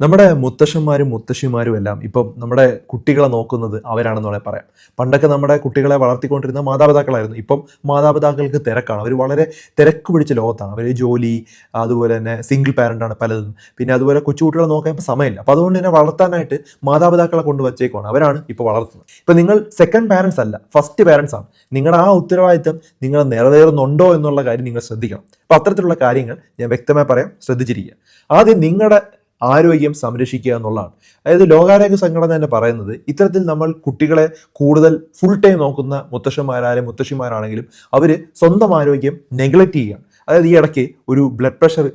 നമ്മുടെ മുത്തശ്ശന്മാരും മുത്തശ്ശിമാരും എല്ലാം ഇപ്പം നമ്മുടെ കുട്ടികളെ നോക്കുന്നത് അവരാണെന്ന് വേണേൽ പറയാം. പണ്ടൊക്കെ നമ്മുടെ കുട്ടികളെ വളർത്തിക്കൊണ്ടിരുന്ന മാതാപിതാക്കളായിരുന്നു. ഇപ്പം മാതാപിതാക്കൾക്ക് തിരക്കാണ്. അവർ വളരെ തിരക്ക് പിടിച്ച ലോകത്താണ്. അവർ ജോലി അതുപോലെ തന്നെ സിംഗിൾ പാരന്റാണ് പലതും. പിന്നെ അതുപോലെ കൊച്ചുകുട്ടികളെ നോക്കാൻ ഇപ്പം സമയമില്ല. അപ്പോൾ അതുകൊണ്ട് തന്നെ വളർത്താനായിട്ട് മാതാപിതാക്കളെ കൊണ്ട് വച്ചേക്കുവാണ്. അവരാണ് ഇപ്പോൾ വളർത്തുന്നത്. ഇപ്പം നിങ്ങൾ സെക്കൻഡ് പാരൻസ് അല്ല ഫസ്റ്റ് പാരൻസ് ആണ്. നിങ്ങളുടെ ആ ഉത്തരവാദിത്തം നിങ്ങൾ നിറവേറുന്നുണ്ടോ എന്നുള്ള കാര്യം നിങ്ങൾ ശ്രദ്ധിക്കണം. അപ്പോൾ അത്തരത്തിലുള്ള കാര്യങ്ങൾ ഞാൻ വ്യക്തമായി പറയാം. ശ്രദ്ധിച്ചിരിക്കുക. ആദ്യം നിങ്ങളുടെ ആരോഗ്യം സംരക്ഷിക്കുക എന്നുള്ളതാണ്. അതായത് ലോകാരോഗ്യ സംഘടന തന്നെ പറയുന്നത് ഇത്തരത്തിൽ നമ്മൾ കുട്ടികളെ കൂടുതൽ ഫുൾ ടൈം നോക്കുന്ന മുത്തശ്ശന്മാരായാലും മുത്തശ്ശിമാരാണെങ്കിലും അവർ സ്വന്തം ആരോഗ്യം നെഗ്ലക്റ്റ് ചെയ്യുകയാണ് അതായത് ഈ ഇടയ്ക്ക് ഒരു ബ്ലഡ് പ്രഷർ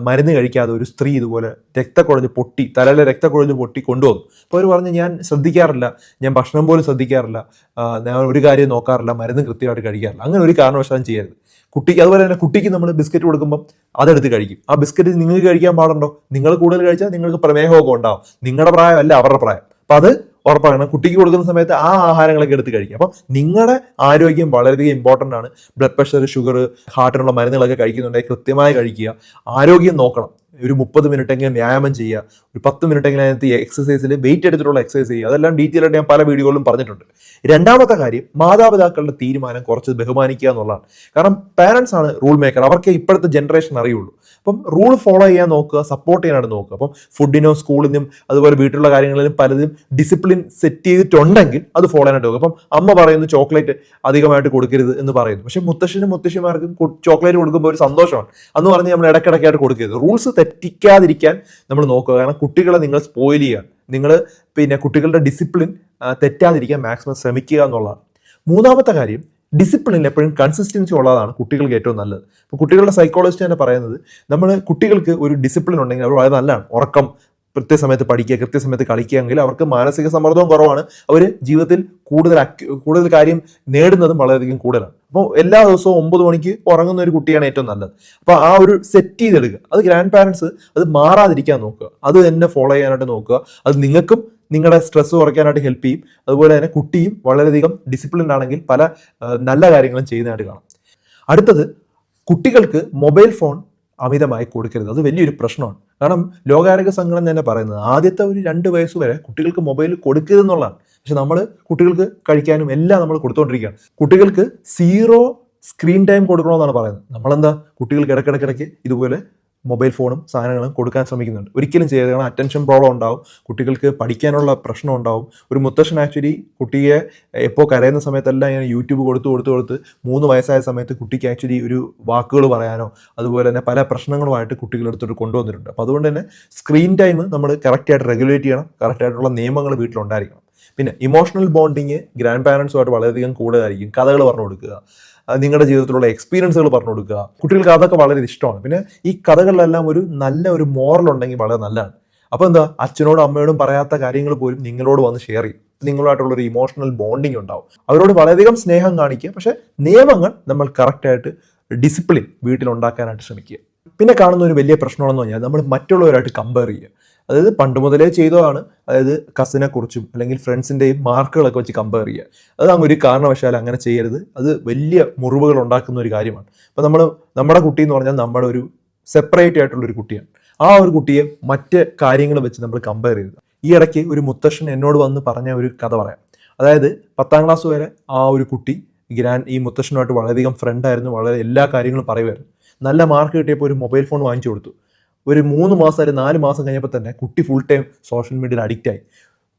മരുന്ന് കഴിക്കാതെ ഒരു സ്ത്രീ ഇതുപോലെ രക്തക്കുഴഞ്ഞ് പൊട്ടി തലയിലെ രക്തക്കുഴഞ്ഞ് പൊട്ടി കൊണ്ടുവന്നു. അപ്പോൾ അവർ പറഞ്ഞ് ഞാൻ ശ്രദ്ധിക്കാറില്ല. ഞാൻ ഭക്ഷണം പോലും ശ്രദ്ധിക്കാറില്ല. ഞാൻ ഒരു കാര്യം നോക്കാറില്ല. മരുന്ന് കൃത്യമായിട്ട് കഴിക്കാറില്ല. അങ്ങനെ ഒരു കാരണവശാലും ചെയ്യരുത്. കുട്ടിക്ക് അതുപോലെ തന്നെ കുട്ടിക്ക് നമ്മൾ ബിസ്ക്കറ്റ് കൊടുക്കുമ്പോൾ അതെടുത്ത് കഴിക്കും. ആ ബിസ്ക്കറ്റ് നിങ്ങൾക്ക് കഴിക്കാൻ പാടുണ്ടോ? നിങ്ങൾ കൂടുതൽ കഴിച്ചാൽ നിങ്ങൾക്ക് പ്രമേഹമൊക്കെ ഉണ്ടാവും. നിങ്ങളുടെ പ്രായമല്ല അവരുടെ പ്രായം. അപ്പം അത് ഉറപ്പാക്കണം കുട്ടിക്ക് കൊടുക്കുന്ന സമയത്ത് ആ ആഹാരങ്ങളൊക്കെ എടുത്ത് കഴിക്കുക. അപ്പം നിങ്ങളുടെ ആരോഗ്യം വളരെയധികം ഇമ്പോർട്ടന്റ് ആണ്. ബ്ലഡ് പ്രഷർ ഷുഗർ ഹാർട്ടിനുള്ള മരുന്നുകളൊക്കെ കഴിക്കുന്നുണ്ടെങ്കിൽ കൃത്യമായി കഴിക്കുക. ആരോഗ്യം നോക്കണം. ഒരു മുപ്പത് മിനിറ്റ് എങ്കിലും വ്യായാമം ചെയ്യുക. ഒരു പത്ത് മിനിറ്റ് എങ്കിലും അതിനകത്ത് എക്സസൈസിൽ വെയിറ്റ് എടുത്തിട്ടുള്ള എക്സസൈസ് ചെയ്യുക. അതെല്ലാം ഡീറ്റെയിൽ ആയിട്ട് ഞാൻ പല വീഡിയോകളിലും പറഞ്ഞിട്ടുണ്ട്. രണ്ടാമത്തെ കാര്യം മാതാപിതാക്കളുടെ തീരുമാനം കുറച്ച് ബഹുമാനിക്കുക എന്നുള്ളതാണ്. കാരണം പാരൻസ് ആണ് റൂൾ മേക്കർ അവർക്ക് ഇപ്പോഴത്തെ ജനറേഷൻ അറിയുള്ളൂ. അപ്പം റൂൾ ഫോളോ ചെയ്യാൻ നോക്കുക സപ്പോർട്ട് ചെയ്യാനായിട്ട് നോക്കുക. അപ്പം ഫുഡിനോ സ്കൂളിനും അതുപോലെ വീട്ടിലുള്ള കാര്യങ്ങളിലും പലതും ഡിസിപ്ലിൻ സെറ്റ് ചെയ്തിട്ടുണ്ടെങ്കിൽ അത് ഫോളോ ചെയ്യാനായിട്ട് നോക്കുക. അപ്പം അമ്മ പറയുന്നു ചോക്ലേറ്റ് അധികമായിട്ട് കൊടുക്കരുത് എന്ന് പറയുന്നു. പക്ഷേ മുത്തശ്ശനും മുത്തശ്ശിമാർക്കും ചോക്ലേറ്റ് കൊടുക്കുമ്പോൾ ഒരു സന്തോഷമാണ്. അന്ന് പറഞ്ഞ് നമ്മൾ ഇടയ്ക്കിടയ്ക്കായിട്ട് കൊടുക്കരുത്. റൂൾസ് തെറ്റിക്കാതിരിക്കാൻ നമ്മൾ നോക്കുക. കാരണം കുട്ടികളെ നിങ്ങൾ സ്പോയിൽ ചെയ്യുക. നിങ്ങൾ പിന്നെ കുട്ടികളുടെ ഡിസിപ്ലിൻ തെറ്റാതിരിക്കാൻ മാക്സിമം ശ്രമിക്കുക എന്നുള്ളതാണ്. മൂന്നാമത്തെ കാര്യം ഡിസിപ്ലിനിൽ എപ്പോഴും കൺസിസ്റ്റൻസി ഉള്ളതാണ് കുട്ടികൾക്ക് ഏറ്റവും നല്ലത്. ഇപ്പോൾ കുട്ടികളുടെ സൈക്കോളജിസ്റ്റ് തന്നെ പറയുന്നത് നമ്മൾ കുട്ടികൾക്ക് ഒരു ഡിസിപ്ലിൻ ഉണ്ടെങ്കിൽ അവർ വളരെ നല്ലതാണ്. ഉറക്കം കൃത്യസമയത്ത് പഠിക്കുക കൃത്യസമയത്ത് കളിക്കുകയെങ്കിൽ അവർക്ക് മാനസിക സമ്മർദ്ദവും കുറവാണ്. അവർ ജീവിതത്തിൽ കൂടുതൽ കൂടുതൽ കാര്യം നേടുന്നതും വളരെയധികം കൂടുതലാണ്. അപ്പോൾ എല്ലാ ദിവസവും ഒമ്പത് മണിക്ക് ഉറങ്ങുന്ന ഒരു കുട്ടിയാണ് ഏറ്റവും നല്ലത്. അപ്പോൾ ആ ഒരു സെറ്റ് ചെയ്തെടുക്കുക. അത് ഗ്രാൻഡ് പാരൻസ് അത് മാറാതിരിക്കാൻ നോക്കുക. അത് തന്നെ ഫോളോ ചെയ്യാനായിട്ട് നോക്കുക. അത് നിങ്ങൾക്കും നിങ്ങളുടെ സ്ട്രെസ് കുറയ്ക്കാനായിട്ട് ഹെൽപ്പ് ചെയ്യും. അതുപോലെ തന്നെ കുട്ടിയും വളരെയധികം ഡിസിപ്ലിൻ ആണെങ്കിൽ പല നല്ല കാര്യങ്ങളും ചെയ്യുന്നതായിട്ട് കാണാം. അടുത്തത് കുട്ടികൾക്ക് മൊബൈൽ ഫോൺ അമിതമായി കൊടുക്കരുത്. അത് വലിയൊരു പ്രശ്നമാണ്. കാരണം ലോകാരോഗ്യ സംഘടന തന്നെ പറയുന്നത് ആദ്യത്തെ ഒരു രണ്ട് വയസ്സ് വരെ കുട്ടികൾക്ക് മൊബൈൽ കൊടുക്കരുത് എന്നുള്ളതാണ്. പക്ഷെ നമ്മൾ കുട്ടികൾക്ക് കഴിക്കാനും എല്ലാം നമ്മൾ കൊടുത്തുകൊണ്ടിരിക്കുകയാണ് കുട്ടികൾക്ക് സീറോ സ്ക്രീൻ ടൈം കൊടുക്കണമെന്നാണ് പറയുന്നത്. നമ്മളെന്താ? കുട്ടികൾക്ക് ഇടയ്ക്കിടയ്ക്കിടയ്ക്ക് ഇതുപോലെ മൊബൈൽ ഫോണും സാധനങ്ങളും കൊടുക്കാൻ ശ്രമിക്കുന്നുണ്ട്. ഒരിക്കലും ചെയ്യരുത് കാരണം അറ്റൻഷൻ പ്രോബ്ലം ഉണ്ടാവും. കുട്ടികൾക്ക് പഠിക്കാനുള്ള പ്രശ്നം ഉണ്ടാവും. ഒരു മുത്തശ്ശൻ ആക്ച്വലി കുട്ടിയെ എപ്പോൾ കരയുന്ന സമയത്തെല്ലാം ഇങ്ങനെ യൂട്യൂബ് കൊടുത്ത് കൊടുത്ത് കൊടുത്ത് മൂന്ന് വയസ്സായ സമയത്ത് കുട്ടിക്ക് ആക്ച്വലി ഒരു വാക്കുകൾ പറയാനോ അതുപോലെ തന്നെ പല പ്രശ്നങ്ങളുമായിട്ട് കുട്ടികളെടുത്തോട്ട് കൊണ്ടുവന്നിട്ടുണ്ട്. അപ്പോൾ അതുകൊണ്ട് തന്നെ സ്ക്രീൻ ടൈം നമ്മൾ കറക്റ്റായിട്ട് റെഗുലേറ്റ് ചെയ്യണം. കറക്റ്റായിട്ടുള്ള നിയമങ്ങൾ വീട്ടിലുണ്ടായിരിക്കണം. പിന്നെ ഇമോഷണൽ ബോണ്ടിങ് ഗ്രാൻഡ് പാരൻസുമായിട്ട് വളരെയധികം കൂടുതലായിരിക്കും കഥകൾ പറഞ്ഞു കൊടുക്കുക. നിങ്ങളുടെ ജീവിതത്തിലുള്ള എക്സ്പീരിയൻസുകൾ പറഞ്ഞു കൊടുക്കുക. കുട്ടികൾക്ക് അതൊക്കെ വളരെ ഇഷ്ടമാണ്. പിന്നെ ഈ കഥകളിലെല്ലാം ഒരു നല്ല ഒരു മോറൽ ഉണ്ടെങ്കിൽ വളരെ നല്ലതാണ്. അപ്പോൾ എന്താ? അച്ഛനോടും അമ്മയോടും പറയാത്ത കാര്യങ്ങൾ പോലും നിങ്ങളോട് വന്ന് ഷെയർ ചെയ്യും. നിങ്ങളുമായിട്ടുള്ള ഒരു ഇമോഷണൽ ബോണ്ടിങ് ഉണ്ടാവും. അവരോട് വളരെയധികം സ്നേഹം കാണിക്കുക. പക്ഷേ നിയമങ്ങൾ നമ്മൾ കറക്റ്റായിട്ട് ഡിസിപ്ലിൻ വീട്ടിൽ ഉണ്ടാക്കാനായിട്ട് ശ്രമിക്കുക. പിന്നെ കാണുന്ന ഒരു വലിയ പ്രശ്നമാണെന്ന് പറഞ്ഞാൽ നമ്മൾ മറ്റുള്ളവരായിട്ട് കമ്പയർ ചെയ്യുക. അതായത് പണ്ട് മുതലേ ചെയ്തതാണ്. അതായത് കസിനെ കുറിച്ചും അല്ലെങ്കിൽ ഫ്രണ്ട്സിന്റെയും മാർക്കുകളൊക്കെ വെച്ച് കമ്പയർ ചെയ്യുക. അത് അങ്ങ് ഒരു കാരണവശാലും അങ്ങനെ ചെയ്യരുത്. അത് വലിയ മുറിവുകൾ ഉണ്ടാക്കുന്ന ഒരു കാര്യമാണ്. അപ്പോൾ നമ്മൾ നമ്മുടെ കുട്ടി എന്ന് പറഞ്ഞാൽ നമ്മുടെ ഒരു സെപ്പറേറ്റ് ആയിട്ടുള്ള ഒരു കുട്ടിയാണ്. ആ ഒരു കുട്ടിയെ മറ്റ് കാര്യങ്ങൾ വെച്ച് നമ്മൾ കമ്പയർ ചെയ്യുക ഈ ഇടയ്ക്ക് ഒരു മുത്തശ്ശൻ എന്നോട് വന്ന് പറഞ്ഞ ഒരു കഥ പറയാം. അതായത് പത്താം ക്ലാസ് വരെ ആ ഒരു കുട്ടി ഗ്രാൻഡ് ഈ മുത്തശ്ശനുമായിട്ട് വളരെയധികം ഫ്രണ്ടായിരുന്നു വളരെ എല്ലാ കാര്യങ്ങളും പറയുമായിരുന്നു. നല്ല മാർക്ക് കിട്ടിയപ്പോൾ ഒരു മൊബൈൽ ഫോൺ വാങ്ങിച്ചു കൊടുത്തു. ഒരു മൂന്ന് മാസം അല്ലെങ്കിൽ നാല് മാസം കഴിഞ്ഞപ്പോൾ തന്നെ കുട്ടി ഫുൾ ടൈം സോഷ്യൽ മീഡിയയിൽ അഡിക്റ്റ് ആയി.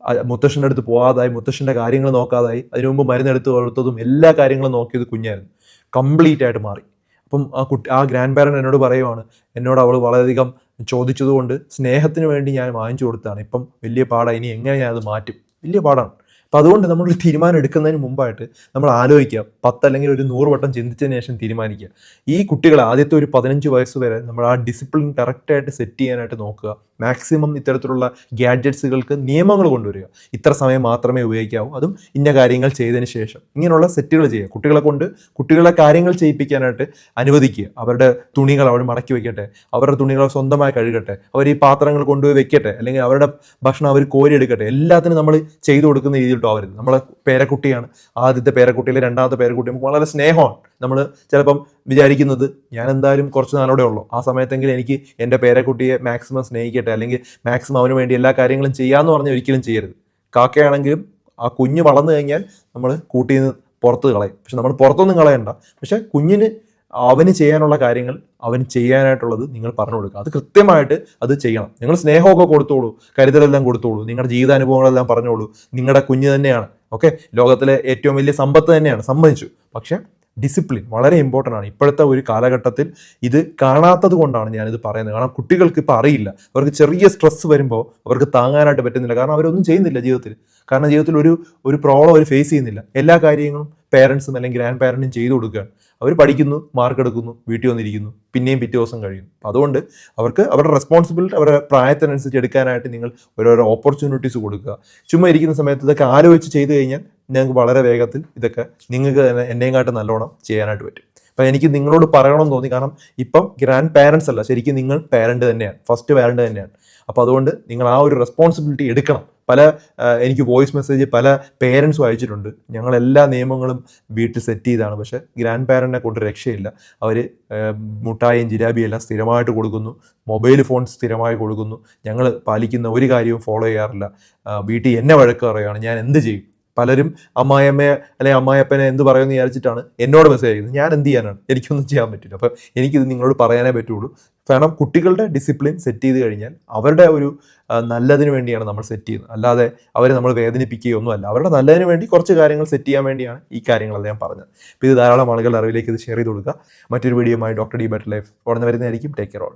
ആ മുത്തശ്ശന്റെ അടുത്ത് പോകാതായി മുത്തശ്ശന്റെ കാര്യങ്ങൾ നോക്കാതായി. അതിനു മുമ്പ് മരുന്നെടുത്ത് കൊടുത്തതും എല്ലാ കാര്യങ്ങളും നോക്കിയത് കുഞ്ഞായിരുന്നു. കംപ്ലീറ്റ് ആയിട്ട് മാറി. അപ്പം ആ കുട്ടി ആ ഗ്രാൻഡ് പാരന്റ് എന്നോട് പറയുവാണ് എന്നോട് അവൾ വളരെയധികം ചോദിച്ചതുകൊണ്ട് സ്നേഹത്തിന് വേണ്ടി ഞാൻ വാങ്ങിച്ചു കൊടുത്തതാണ്. ഇപ്പം വലിയ പാടാണ് ഇനി എങ്ങനെ ഞാൻ അത് മാറ്റും? വലിയ പാടാണ്. അപ്പം അതുകൊണ്ട് നമ്മളൊരു തീരുമാനം എടുക്കുന്നതിന് മുമ്പായിട്ട് നമ്മൾ ആലോചിക്കുക പത്ത് അല്ലെങ്കിൽ ഒരു നൂറ് വട്ടം ചിന്തിച്ചതിന് ശേഷം തീരുമാനിക്കുക. ഈ കുട്ടികളെ ആദ്യത്തെ ഒരു പതിനഞ്ച് വയസ്സ് വരെ നമ്മൾ ആ ഡിസിപ്ലിൻ കറക്റ്റായിട്ട് സെറ്റ് ചെയ്യാനായിട്ട് നോക്കുക. മാക്സിമം ഇത്തരത്തിലുള്ള ഗാഡ്ജറ്റ്സുകൾക്ക് നിയമങ്ങൾ കൊണ്ടുവരിക. ഇത്ര സമയം മാത്രമേ ഉപയോഗിക്കാവൂ. അതും ഇന്ന കാര്യങ്ങൾ ചെയ്തതിന് ശേഷം. ഇങ്ങനെയുള്ള സെറ്റുകൾ ചെയ്യുക. കുട്ടികളെ കൊണ്ട് കുട്ടികളെ കാര്യങ്ങൾ ചെയ്യിപ്പിക്കാനായിട്ട് അനുവദിക്കുക. അവരുടെ തുണികൾ അവർ മടക്കി വെക്കട്ടെ. അവരുടെ തുണികൾ സ്വന്തമായി കഴുകട്ടെ. അവർ ഈ പാത്രങ്ങൾ കൊണ്ടുപോയി വെക്കട്ടെ. അല്ലെങ്കിൽ അവരുടെ ഭക്ഷണം അവർ കോരിയെടുക്കട്ടെ. എല്ലാത്തിനും നമ്മൾ ചെയ്തു കൊടുക്കുന്ന രീതിയിലോട്ട് അവർ നമ്മളെ പേരക്കുട്ടിയാണ്. ആദ്യത്തെ പേരക്കുട്ടിയിൽ രണ്ടാമത്തെ പേരക്കുട്ടി. നമുക്ക് വളരെ സ്നേഹമാണ്. നമ്മൾ ചിലപ്പം വിചാരിക്കുന്നത് ഞാൻ എന്തായാലും കുറച്ച് നാളോടെ ഉള്ളൂ. ആ സമയത്തെങ്കിലും എനിക്ക് എന്റെ പേരക്കുട്ടിയെ മാക്സിമം സ്നേഹിക്കട്ടെ അല്ലെങ്കിൽ മാക്സിമം അവന് വേണ്ടി എല്ലാ കാര്യങ്ങളും ചെയ്യാമെന്ന് പറഞ്ഞ് ഒരിക്കലും ചെയ്യരുത്. കാക്കയാണെങ്കിലും ആ കുഞ്ഞ് വളർന്നു കഴിഞ്ഞാൽ നമ്മൾ കൂട്ടിൽ നിന്ന് പുറത്ത് കളയും. പക്ഷെ നമ്മൾ പുറത്തൊന്നും കളയണ്ട. പക്ഷെ കുഞ്ഞിന് അവന് ചെയ്യാനുള്ള കാര്യങ്ങൾ അവന് ചെയ്യാനായിട്ടുള്ളത് നിങ്ങൾ പറഞ്ഞു കൊടുക്കുക. അത് കൃത്യമായിട്ട് അത് ചെയ്യണം. നിങ്ങൾ സ്നേഹമൊക്കെ കൊടുത്തോളൂ കരുതലെല്ലാം കൊടുത്തോളൂ നിങ്ങളുടെ ജീവിതാനുഭവങ്ങളെല്ലാം പറഞ്ഞോളൂ. നിങ്ങളുടെ കുഞ്ഞ് തന്നെയാണ്. ഓക്കെ? ലോകത്തിലെ ഏറ്റവും വലിയ സമ്പത്ത് തന്നെയാണ്. സമ്മതിച്ചു. പക്ഷെ ഡിസിപ്ലിൻ വളരെ ഇമ്പോർട്ടന്റ് ആണ്. ഇപ്പോഴത്തെ ഒരു കാലഘട്ടത്തിൽ ഇത് കാണാത്തത് കൊണ്ടാണ് ഞാനിത് പറയുന്നത്. കാരണം കുട്ടികൾക്ക് ഇപ്പോൾ അറിയില്ല. അവർക്ക് ചെറിയ സ്ട്രെസ് വരുമ്പോൾ അവർക്ക് താങ്ങാനായിട്ട് പറ്റുന്നില്ല. കാരണം അവരൊന്നും ചെയ്യുന്നില്ല ജീവിതത്തിൽ. കാരണം ജീവിതത്തിൽ ഒരു ഒരു പ്രോബ്ലം അവർ ഫേസ് ചെയ്യുന്നില്ല. എല്ലാ കാര്യങ്ങളും പേരൻസും അല്ലെങ്കിൽ ഗ്രാൻഡ് പാരന്റും ചെയ്തു കൊടുക്കുകയാണ്. അവർ പഠിക്കുന്നു മാർക്ക് എടുക്കുന്നു വീട്ടിൽ വന്നിരിക്കുന്നു. പിന്നെയും പിറ്റേ ദിവസം അപ്പം അതുകൊണ്ട് അവർക്ക് അവരുടെ റെസ്പോൺസിബിലിറ്റി അവരുടെ പ്രായത്തിനനുസരിച്ച് എടുക്കാനായിട്ട് നിങ്ങൾ ഓരോരോ ഓപ്പർച്യൂണിറ്റീസ് കൊടുക്കുക. ചുമ്മാ ഇരിക്കുന്ന സമയത്ത് ഇതൊക്കെ ആലോചിച്ച് ചെയ്തു കഴിഞ്ഞാൽ ഞങ്ങൾക്ക് വളരെ വേഗത്തിൽ ഇതൊക്കെ നിങ്ങൾക്ക് തന്നെ എന്നെയും നല്ലോണം ചെയ്യാനായിട്ട് പറ്റും. അപ്പം എനിക്ക് നിങ്ങളോട് പറയണമെന്ന് തോന്നി. കാരണം ഇപ്പം ഗ്രാൻഡ് പാരൻസ് അല്ല ശരിക്കും നിങ്ങൾ പാരന്റ് തന്നെയാണ്. ഫസ്റ്റ് പാരന്റ് തന്നെയാണ്. അപ്പോൾ അതുകൊണ്ട് നിങ്ങൾ ആ ഒരു റെസ്പോൺസിബിലിറ്റി എടുക്കണം. പല എനിക്ക് വോയിസ് മെസ്സേജ് പല പേരൻസും അയച്ചിട്ടുണ്ട്. ഞങ്ങൾ എല്ലാ നിയമങ്ങളും വീട്ടിൽ സെറ്റ് ചെയ്താണ്. പക്ഷേ ഗ്രാൻഡ് പാരന്റിനെ കൊണ്ട് രക്ഷയില്ല. അവർ മുട്ടായും ജിരാബിയും എല്ലാം സ്ഥിരമായിട്ട് കൊടുക്കുന്നു. മൊബൈൽ ഫോൺ സ്ഥിരമായി കൊടുക്കുന്നു. ഞങ്ങൾ പാലിക്കുന്ന ഒരു കാര്യവും ഫോളോ ചെയ്യാറില്ല. വീട്ടിൽ എന്നെ വഴക്ക് പറയുകയാണ്. ഞാൻ എന്ത് ചെയ്യും? പലരും അമ്മായിയമ്മയെ അല്ലെങ്കിൽ അമ്മായിയപ്പനെ എന്ത് പറയുമെന്ന് വിചാരിച്ചിട്ടാണ് എന്നോട് മെസ്സേജ് അയക്കുന്നത്. ഞാൻ എന്ത് ചെയ്യാനാണ്? എനിക്കൊന്നും ചെയ്യാൻ പറ്റില്ല. അപ്പം എനിക്കിത് നിങ്ങളോട് പറയാനേ പറ്റുള്ളൂ. കാരണം കുട്ടികളുടെ ഡിസിപ്ലിൻ സെറ്റ് ചെയ്ത് കഴിഞ്ഞാൽ അവരുടെ ഒരു നല്ലതിന് വേണ്ടിയാണ് നമ്മൾ സെറ്റ് ചെയ്യുന്നത്. അല്ലാതെ അവരെ നമ്മൾ വേദനിപ്പിക്കുകയൊന്നുമല്ല. അവരുടെ നല്ലതിന് വേണ്ടി കുറച്ച് കാര്യങ്ങൾ സെറ്റ് ചെയ്യാൻ വേണ്ടിയാണ് ഈ കാര്യങ്ങളെല്ലാം ഞാൻ പറഞ്ഞത്. അപ്പോൾ ഇത് ധാരാളം ആളുകളുടെ അറിവിലേക്ക് ഇത് ഷെയർ ചെയ്ത് കൊടുക്കുക. മറ്റൊരു വീഡിയോയുമായി ഡോക്ടർ ഡി ബെറ്റർ ലൈഫ് ഉടനെ വരുന്നതായിരിക്കും. Take care all